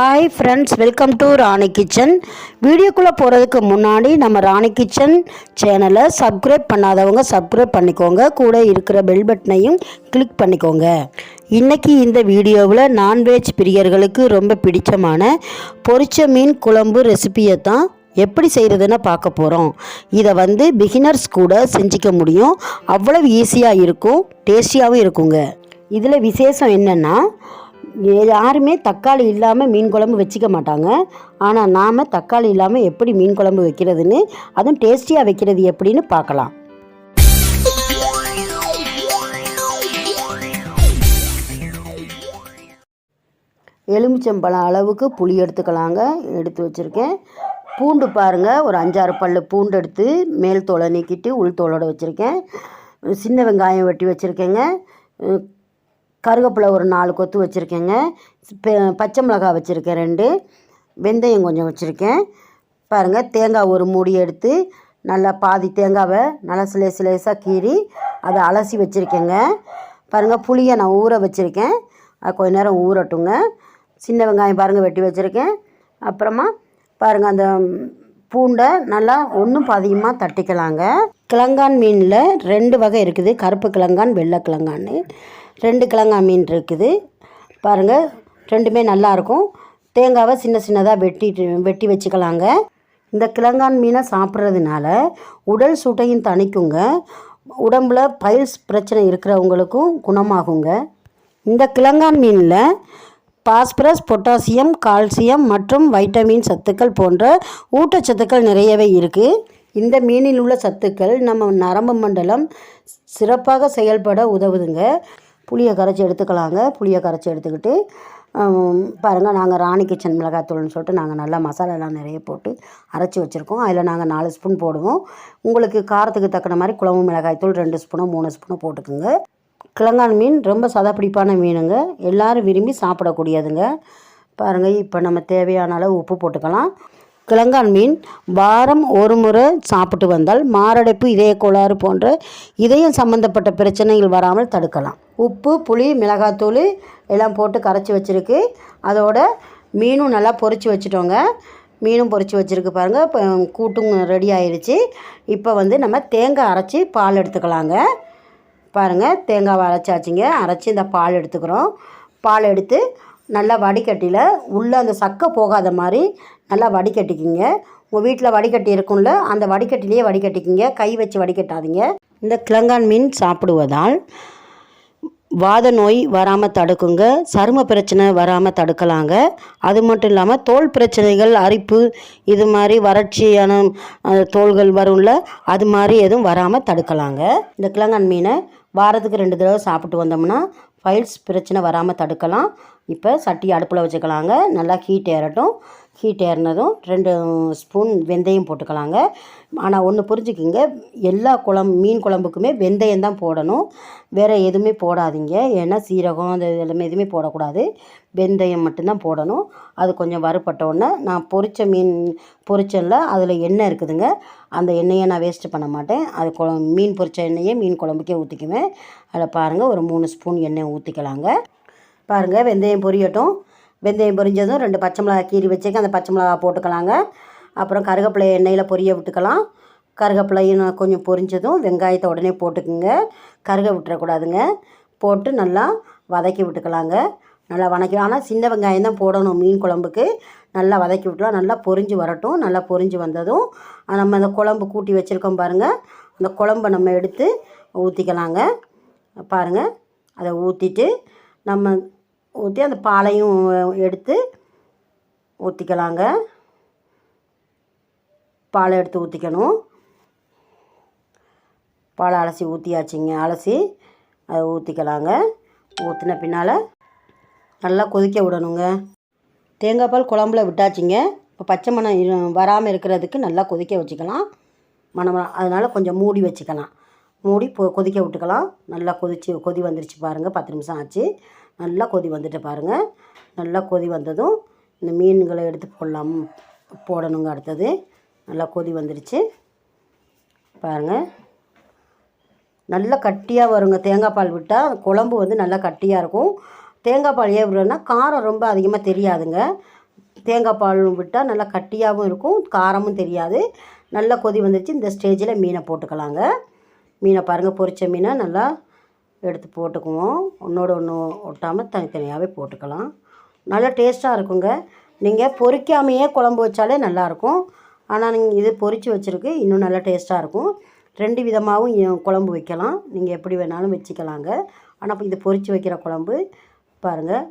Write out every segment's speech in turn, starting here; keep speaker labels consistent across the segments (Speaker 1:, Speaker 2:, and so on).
Speaker 1: Hi friends welcome to Rani kitchen வீடியோக்குள்ளே போகிறதுக்கு முன்னாடி நம்ம ராணி கிச்சன் சேனலை சப்ஸ்கிரைப் பண்ணாதவங்க சப்ஸ்கிரைப் பண்ணிக்கோங்க. கூட இருக்கிற பெல் பட்டனையும் கிளிக் பண்ணிக்கோங்க. இன்றைக்கி இந்த வீடியோவில் நான்வெஜ் பிரியர்களுக்கு ரொம்ப பிடிச்சமான பொரிச்ச மீன் குழம்பு ரெசிபியை தான் எப்படி செய்கிறதுன்னு பார்க்க போகிறோம் இதை வந்து பிகினர்ஸ் கூட செஞ்சுக்க முடியும். அவ்வளவு ஈஸியாக இருக்கும் டேஸ்டியாகவும் இருக்குங்க. இதில் விசேஷம் என்னென்னா யாருமே தக்காளி இல்லாமல் மீன் குழம்பு வச்சுக்க மாட்டாங்க. ஆனால் நாம் தக்காளி இல்லாமல் எப்படி மீன் குழம்பு வைக்கிறதுன்னு அதுவும் டேஸ்டியாக வைக்கிறது எப்படின்னு பார்க்கலாம். எலுமிச்சம்பழம் அளவுக்கு புளி எடுத்துக்கலாங்க. எடுத்து வச்சுருக்கேன். பூண்டு பாருங்கள் ஒரு அஞ்சாறு பல் பூண்டு எடுத்து மேல் தோலை நீக்கிட்டு உள் தோலோடு வச்சுருக்கேன். சின்ன வெங்காயம் வெட்டி வச்சுருக்கேங்க. கருவேப்பிலை ஒரு நாலு கொத்து வச்சுருக்கேங்க. பச்சை மிளகாய் வச்சுருக்கேன் ரெண்டு. வெந்தயம் கொஞ்சம் வச்சுருக்கேன். பாருங்கள் தேங்காய் ஒரு மூடி எடுத்து நல்லா பாதி தேங்காவை நல்லா சிலே சிலேசாக கீறி அதை அலசி வச்சுருக்கேங்க. பாருங்கள் புளியை நான் ஊற வச்சுருக்கேன். அது கொஞ்ச நேரம் ஊறட்டுங்க. சின்ன வெங்காயம் பாருங்கள் வெட்டி வச்சுருக்கேன். அப்புறமா பாருங்கள் அந்த பூண்டை நல்லா ஒன்றும் பாதியமாக தட்டிக்கலாங்க. கிழங்கான் மீனில் ரெண்டு வகை இருக்குது. கருப்பு கிழங்கான் வெள்ளை கிழங்கான்னு. ரெண்டு கிழங்கா மீன் இருக்குது. பாருங்கள் ரெண்டுமே நல்லாயிருக்கும் தேங்காவை சின்ன சின்னதாக வெட்டிட்டு வெட்டி வச்சுக்கலாங்க. இந்த கிழங்கான் மீனை சாப்பிட்றதுனால உடல் சூட்டையும் தணிக்குங்க. உடம்புல பைல்ஸ் பிரச்சனை இருக்கிறவங்களுக்கும் குணமாகுங்க. இந்த கிழங்கான் மீனில் பாஸ்பரஸ் பொட்டாசியம் கால்சியம் மற்றும் வைட்டமின் சத்துக்கள் போன்ற ஊட்டச்சத்துக்கள் நிறையவே இருக்குது இந்த மீனில் உள்ள சத்துக்கள் நம்ம நரம்பு மண்டலம் சிறப்பாக செயல்பட உதவுதுங்க. புளியை கரைச்சி எடுத்துக்கலாங்க. புளியை கரைச்சி எடுத்துக்கிட்டு பாருங்கள் நாங்கள் ராணி கிச்சன் மிளகாத்தூள்னு சொல்லிட்டு நாங்கள் நல்லா மசாலாலாம் நிறைய போட்டு அரைச்சி வச்சுருக்கோம். அதில் நாங்கள் நாலு ஸ்பூன் போடுவோம். உங்களுக்கு காரத்துக்கு தக்கன மாதிரி குழம்பு மிளகாய்த்தூள் ரெண்டு ஸ்பூனோ மூணு ஸ்பூனோ போட்டுக்குங்க. கிழங்கான் மீன் ரொம்ப சதப்பிடிப்பான மீனுங்க. எல்லாரும் விரும்பி சாப்பிடக்கூடியதுங்க. பாருங்கள் இப்போ நம்ம தேவையான அளவு உப்பு போட்டுக்கலாம். கிழங்கான் மீன் வாரம் ஒரு முறை சாப்பிட்டு வந்தால் மாரடைப்பு இதய கோளாறு போன்ற இதயம் சம்பந்தப்பட்ட பிரச்சனைகள் வராமல் தடுக்கலாம். உப்பு புளி மிளகாத்தூள் எல்லாம் போட்டு கரைச்சி வச்சுருக்கு. அதோட மீனும் நல்லா பொறிச்சு வச்சுட்டோங்க. மீனும் பொறிச்சு வச்சுருக்கு பாருங்கள் இப்போ கூட்டும் ரெடி ஆயிடுச்சு இப்போ வந்து நம்ம தேங்காய் அரைச்சி பால் எடுத்துக்கலாங்க. பாருங்கள் தேங்காவை அரைச்சாச்சுங்க. அரைச்சி இந்த பால் எடுத்துக்கிறோம். பால் எடுத்து நல்லா வடிகட்டியில் உள்ளே அந்த சக்கை போகாத மாதிரி நல்லா வடிகட்டிக்கிங்க. உங்கள் வீட்டில் வடிகட்டி இருக்கும்ல அந்த வடிகட்டிலேயே வடிகட்டிக்கிங்க. கை வச்சு வடிகட்டாதீங்க. இந்த கிழங்கான் மீன் சாப்பிடுவதால் வாத நோய் வராமல் தடுக்குங்க சரும பிரச்சனை வராமல் தடுக்கலாங்க. அது மட்டும் இல்லாமல் தோல் பிரச்சனைகள் அரிப்பு இது மாதிரி வறட்சியான தோள்கள் வரும்ல அது மாதிரி எதுவும் வராமல் தடுக்கலாங்க. இந்த கிழங்கன் மீனை வாரத்துக்கு ரெண்டு தடவை சாப்பிட்டு வந்தோம்னா ஃபைல்ஸ் பிரச்சனை வராமல் தடுக்கலாம். இப்போ சட்டி அடுப்பில் வச்சுக்கலாங்க. நல்லா ஹீட் ஏறட்டும். ஹீட் ஏறினதும் ரெண்டு ஸ்பூன் வெந்தயம் போட்டுக்கலாங்க. ஆனால் ஒன்று புரிஞ்சுக்கிங்க. எல்லா குழம்பு மீன் குழம்புக்குமே வெந்தயம் தான் போடணும். வேறு எதுவுமே போடாதீங்க. ஏன்னா சீரகம் அது எல்லாமே எதுவுமே போடக்கூடாது. வெந்தயம் மட்டும்தான் போடணும். அது கொஞ்சம் வறுபட்ட நான் பொரித்த மீன் பொரிச்சேன்ல அதில் எண்ணெய் இருக்குதுங்க. அந்த எண்ணெயை நான் வேஸ்ட்டு பண்ண மாட்டேன். அது குழ மீன் பொரிச்ச எண்ணெயை மீன் குழம்புக்கே ஊற்றிக்குவேன் அதில் பாருங்கள் ஒரு மூணு ஸ்பூன் எண்ணெய் ஊற்றிக்கலாங்க பாருங்கள் வெந்தயம் பொரியட்டும். வெந்தயம் பொரிஞ்சதும் ரெண்டு பச்சை மிளகா கீறி வச்சுக்க அந்த பச்சை மிளகா போட்டுக்கலாங்க. அப்புறம் கருவேப்பிலை எண்ணெயில் பொரிய விட்டுக்கலாம். கருகப்பிலையும் கொஞ்சம் பொரிஞ்சதும் வெங்காயத்தை உடனே போட்டுக்குங்க. கருக விட்டுறக்கூடாதுங்க. போட்டு நல்லா வதக்கி விட்டுக்கலாங்க. நல்லா வதக்கி ஆனால் சின்ன வெங்காயம் தான் போடணும் மீன் குழம்புக்கு. நல்லா வதக்கி விட்டுலாம் நல்லா பொரிஞ்சு வரட்டும். நல்லா பொரிஞ்சு வந்ததும் நம்ம அந்த குழம்பு கூட்டி வச்சுருக்கோம் பாருங்கள் அந்த குழம்பை நம்ம எடுத்து ஊற்றிக்கலாங்க பாருங்கள் அதை ஊற்றிட்டு நம்ம ஊற்றி அந்த பாலையும் எடுத்து ஊற்றிக்கலாங்க பாலை எடுத்து ஊற்றிக்கணும் பாலை அலசி ஊற்றியாச்சுங்க அலசி அதை ஊற்றிக்கலாங்க ஊற்றின பின்னால் நல்லா கொதிக்க விடணுங்க. தேங்காய் பால் குழம்புல விட்டாச்சுங்க. இப்போ பச்சை மணம் வராமல் இருக்கிறதுக்கு நல்லா கொதிக்க வச்சுக்கலாம். மணம் அதனால் கொஞ்சம் மூடி வச்சுக்கலாம். மூடி பொ கொதிக்க விட்டுக்கலாம். நல்லா கொதிச்சு கொதி வந்துருச்சு பாருங்கள் பத்து நிமிஷம் ஆச்சு. நல்லா கொதி வந்துட்டு பாருங்கள் நல்லா கொதி வந்ததும் இந்த மீன்களை எடுத்து போடலாம். போடணுங்க அடுத்தது. நல்லா கொதி வந்துடுச்சு பாருங்கள் நல்லா கட்டியாக வருங்க. தேங்காய் பால் விட்டால் குழம்பு வந்து நல்லா கட்டியாக இருக்கும். தேங்காய் பால் ஏன் விடுறோன்னா காரம் ரொம்ப அதிகமாக தெரியாதுங்க. தேங்காய் பால் விட்டால் நல்லா கட்டியாகவும் இருக்கும் காரமும் தெரியாது. நல்லா கொதி வந்துருச்சு. இந்த ஸ்டேஜில் மீனை போட்டுக்கலாங்க. மீனை பாருங்கள் பொரித்த மீனை நல்லா எடுத்து போட்டுக்குவோம். ஒன்றோட ஒன்று ஒட்டாமல் தனித்தனியாகவே போட்டுக்கலாம். நல்லா டேஸ்ட்டாக இருக்குங்க. நீங்கள் பொறிக்காமையே குழம்பு வச்சாலே நல்லாயிருக்கும். ஆனால் நீங்கள் இது பொறிச்சு வச்சுருக்கு இன்னும் நல்லா டேஸ்ட்டாக இருக்கும். ரெண்டு விதமாகவும் குழம்பு வைக்கலாம். நீங்கள் எப்படி வேணாலும் வச்சுக்கலாங்க. ஆனால் இது பொறிச்சு வைக்கிற குழம்பு பாருங்கள்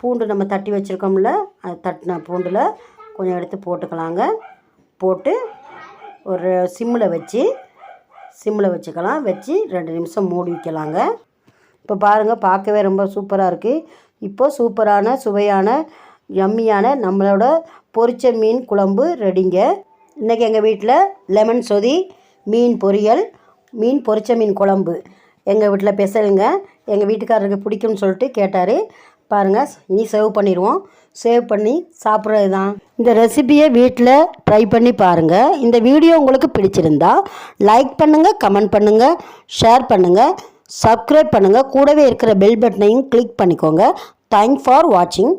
Speaker 1: பூண்டு நம்ம தட்டி வச்சுருக்கோம்ல அது தட்டின பூண்டில் கொஞ்சம் எடுத்து போட்டுக்கலாங்க. போட்டு ஒரு சிம்மில் வச்சு சிம்மில் வச்சுக்கலாம். வச்சு ரெண்டு நிமிஷம் மூடி வைக்கலாங்க. இப்போ பாருங்கள் பார்க்கவே ரொம்ப சூப்பராக இருக்குது இப்போ சூப்பரான சுவையான யம்மியான நம்மளோட பொரிச்ச மீன் குழம்பு ரெடிங்க. இன்றைக்கி எங்கள் வீட்டில் லெமன் சொதி மீன் பொரியல் மீன் பொரிச்ச மீன் குழம்பு. எங்கள் வீட்டில் பெசலுங்க எங்கள் வீட்டுக்காரருக்கு பிடிக்கும்னு சொல்லிட்டு கேட்டார். பாருங்கள் இனி சேவ் பண்ணிடுவோம். சேவ் பண்ணி சாப்பிட்றது தான் இந்த ரெசிபியை வீட்டில் ட்ரை பண்ணி பாருங்கள் இந்த வீடியோ உங்களுக்கு பிடிச்சிருந்தா லைக் பண்ணுங்கள் கமெண்ட் பண்ணுங்கள் ஷேர் பண்ணுங்கள் சப்ஸ்கிரைப் பண்ணுங்கள் கூடவே இருக்கிற பெல் பட்டனையும் கிளிக் பண்ணிக்கோங்க. தேங்க் ஃபார் வாட்சிங்